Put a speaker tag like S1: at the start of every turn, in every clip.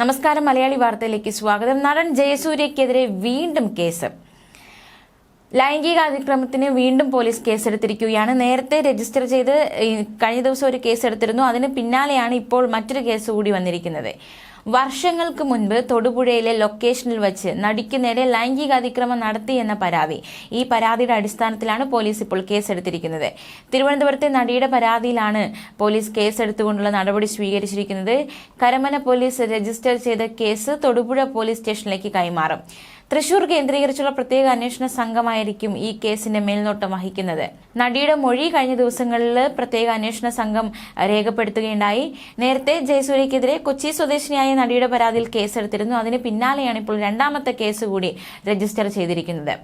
S1: നമസ്കാരം മലയാളി വാർത്തയിലേക്ക് സ്വാഗതം. നടൻ ജയസൂര്യക്കെതിരെ വീണ്ടും കേസ്. ലൈംഗിക അതിക്രമത്തിന് വീണ്ടും പോലീസ് കേസെടുത്തിരിക്കുകയാണ്. നേരത്തെ രജിസ്റ്റർ ചെയ്ത് കഴിഞ്ഞ ദിവസം ഒരു കേസെടുത്തിരുന്നു. അതിന് പിന്നാലെയാണ് ഇപ്പോൾ മറ്റൊരു കേസ് കൂടി വന്നിരിക്കുന്നത്. വർഷങ്ങൾക്ക് മുൻപ് തൊടുപുഴയിലെ ലൊക്കേഷനിൽ വെച്ച് നടിക്ക് നേരെ ലൈംഗിക അതിക്രമം നടത്തിയെന്ന പരാതി. ഈ പരാതിയുടെ അടിസ്ഥാനത്തിലാണ് പോലീസ് ഇപ്പോൾ കേസെടുത്തിരിക്കുന്നത്. തിരുവനന്തപുരത്തെ നടിയുടെ പരാതിയിലാണ് പോലീസ് കേസെടുത്തുകൊണ്ടുള്ള നടപടി സ്വീകരിച്ചിരിക്കുന്നത്. കരമന പോലീസ് രജിസ്റ്റർ ചെയ്ത കേസ് തൊടുപുഴ പോലീസ് സ്റ്റേഷനിലേക്ക് കൈമാറും. തൃശൂർ കേന്ദ്രീകരിച്ചുള്ള പ്രത്യേക അന്വേഷണ സംഘമായിരിക്കും ഈ കേസിന്റെ മേൽനോട്ടം വഹിക്കുന്നത്. നടിയുടെ മൊഴി കഴിഞ്ഞ ദിവസങ്ങളിൽ പ്രത്യേക അന്വേഷണ സംഘം രേഖപ്പെടുത്തുകയുണ്ടായി. നേരത്തെ ജയസൂര്യക്കെതിരെ കൊച്ചി സ്വദേശിനിയായ നടിയുടെ പരാതിയിൽ കേസെടുത്തിരുന്നു. അതിന് പിന്നാലെയാണ് ഇപ്പോൾ രണ്ടാമത്തെ കേസ് കൂടി രജിസ്റ്റർ ചെയ്തിരിക്കുന്നത്.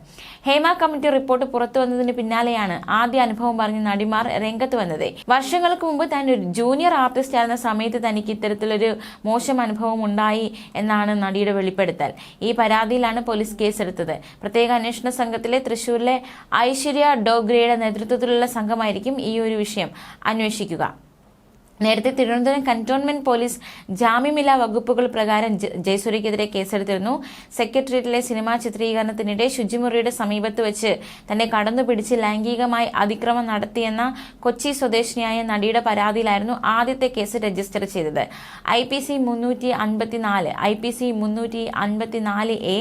S1: ഹേമ കമ്മിറ്റി റിപ്പോർട്ട് പുറത്തു വന്നതിന് പിന്നാലെയാണ് ആദ്യ അനുഭവം പറഞ്ഞ് നടിമാർ രംഗത്ത് വന്നത്. വർഷങ്ങൾക്ക് മുമ്പ് താൻ ഒരു ജൂനിയർ ആർട്ടിസ്റ്റ് ആയിരുന്ന സമയത്ത് തനിക്ക് ഇത്തരത്തിലൊരു മോശം അനുഭവം ഉണ്ടായി എന്നാണ് നടിയുടെ വെളിപ്പെടുത്തൽ. ഈ പരാതിയിലാണ് പോലീസ് കേസെടുത്തത്. പ്രത്യേക അന്വേഷണ സംഘത്തിലെ തൃശൂരിലെ ഐശ്വര്യ ഡോഗ്രയുടെ നേതൃത്വത്തിലുള്ള സംഘമായിരിക്കും ഈ ഒരു വിഷയം അന്വേഷിക്കുക. നേരത്തെ തിരുവനന്തപുരം കന്റോൺമെന്റ് പോലീസ് ജാമ്യമില്ലാ വകുപ്പുകൾ പ്രകാരം ജയസൂര്യക്കെതിരെ കേസെടുത്തിരുന്നു. സെക്രട്ടേറിയറ്റിലെ സിനിമാ ചിത്രീകരണത്തിനിടെ ശുചിമുറിയുടെ സമീപത്ത് വെച്ച് തന്നെ കടന്നുപിടിച്ച് ലൈംഗികമായി അതിക്രമം നടത്തിയെന്ന കൊച്ചി സ്വദേശിനിയായ നടിയുടെ പരാതിയിലായിരുന്നു ആദ്യത്തെ കേസ് രജിസ്റ്റർ ചെയ്തത്. ഐ പി സി മുന്നൂറ്റി അൻപത്തിനാല് ഐ പി സി മുന്നൂറ്റി അൻപത്തിനാല് എ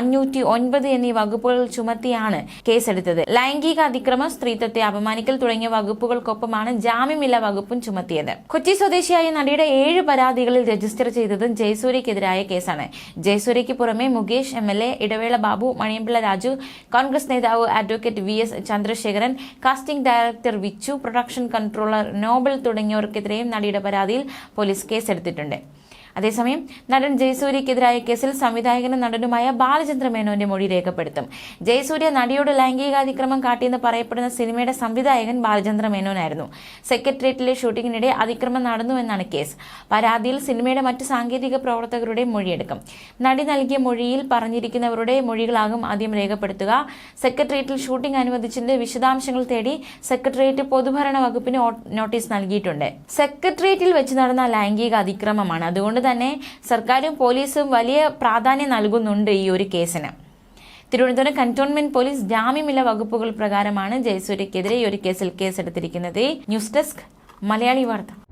S1: അഞ്ഞൂറ്റി ഒൻപത് എന്നീ വകുപ്പുകൾ ചുമത്തിയാണ് കേസെടുത്തത്. ലൈംഗിക അതിക്രമം സ്ത്രീത്വത്തെ അപമാനിക്കൽ തുടങ്ങിയ വകുപ്പുകൾക്കൊപ്പമാണ് ജാമ്യമില്ലാ വകുപ്പും ചുമത്തിയത്. കൊച്ചി സ്വദേശിയായ നടിയുടെ ഏഴ് പരാതികളിൽ രജിസ്റ്റർ ചെയ്തതും ജയസൂര്യക്കെതിരായ കേസാണ്. ജയസൂര്യയ്ക്ക് പുറമെ Mukesh M L A Idavela Babu Maniyanpilla Raju Congress നേതാവ് advocate V S Chandrasekharan casting director Vichu production controller Nobel തുടങ്ങിയവർക്കെതിരെയും നടിയുടെ പരാതിയിൽ പോലീസ് കേസെടുത്തിട്ടുണ്ട്. അതേസമയം നടൻ ജയസൂര്യക്കെതിരായ കേസിൽ സംവിധായകനും നടനുമായ ബാലചന്ദ്ര മേനോന്റെ മൊഴി രേഖപ്പെടുത്തും. ജയസൂര്യ നടിയോട് ലൈംഗികാതിക്രമം കാട്ടിയെന്ന് പറയപ്പെടുന്ന സിനിമയുടെ സംവിധായകൻ ബാലചന്ദ്ര മേനോനായിരുന്നു. സെക്രട്ടേറിയറ്റിലെ ഷൂട്ടിങ്ങിനിടെ അതിക്രമം നടന്നുവെന്നാണ് കേസ്. പരാതിയിൽ സിനിമയുടെ മറ്റ് സാങ്കേതിക പ്രവർത്തകരുടെ മൊഴിയെടുക്കും. നടി നൽകിയ മൊഴിയിൽ പറഞ്ഞിരിക്കുന്നവരുടെ മൊഴികളാകും ആദ്യം രേഖപ്പെടുത്തുക. സെക്രട്ടേറിയറ്റിൽ ഷൂട്ടിംഗ് അനുവദിച്ചതിന്റെ വിശദാംശങ്ങൾ തേടി സെക്രട്ടേറിയറ്റ് പൊതുഭരണ വകുപ്പിന് നോട്ടീസ് നൽകിയിട്ടുണ്ട്. സെക്രട്ടേറിയറ്റിൽ വെച്ച് നടന്ന ലൈംഗിക അതിക്രമമാണ്. അതുകൊണ്ട് തന്നെ സർക്കാരും പോലീസും വലിയ പ്രാധാന്യം നൽകുന്നുണ്ട് ഈ ഒരു കേസിന്. തിരുവനന്തപുരം കന്റോൺമെന്റ് പോലീസ് ജാമ്യമില്ല വകുപ്പുകൾ പ്രകാരമാണ് ജയസൂര്യക്കെതിരെ ഈ ഒരു കേസിൽ കേസെടുത്തിരിക്കുന്നത്. ന്യൂസ് ഡെസ്ക് മലയാളി വാർത്ത.